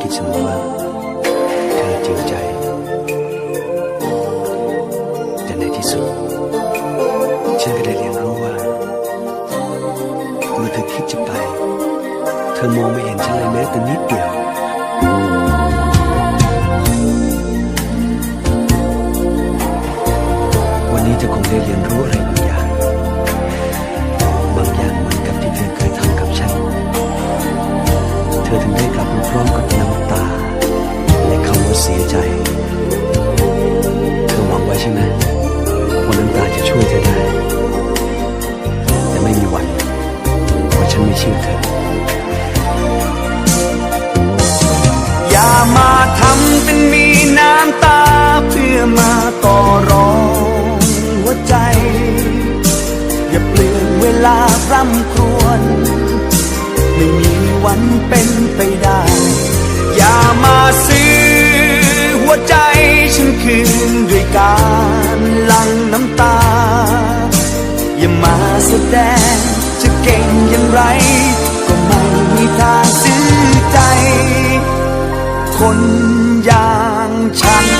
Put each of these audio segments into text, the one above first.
คิดเสมอว่าเธอจริงใจ แต่ในที่สุด ฉันก็ได้เรียนรู้ว่า เมื่อเธอคิดจะไป เธอมองไม่เห็นฉันเลยแม้แต่นิดเดียววันนี้เธอคงได้เรียนรู้อะไร ฉันไม่เชื่อเธอ อย่ามาทำเป็นมีน้ำตาเพื่อมาต่อรองหัวใจ อย่าเปลืองเวลาร่ำครวญไม่มีวันเป็นไปได้ อย่ามาซื้อหัวใจฉันคืนด้วยการลังน้ำตา อย่ามาแสดง จะเก่งอย่างไร ก็ไม่มีทางซื้อใจ คนอย่างฉัน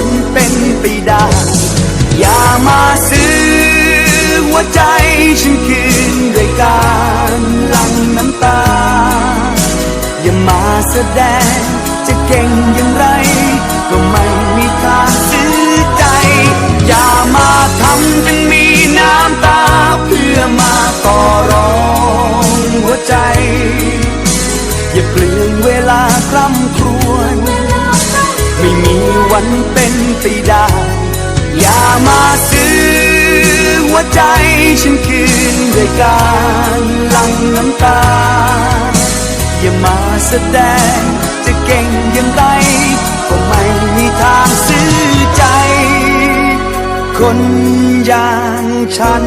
มันเป็นไปได้ อย่ามาซื้อหัวใจฉันคืนด้วยการลังน้ำตา อย่ามาแสดง มาซื้อหัวใจฉันคืนด้วยการลังน้ำตา อย่ามาแสดงจะเก่งยังไงก็ไม่มีทางซื้อใจ คนอย่างฉัน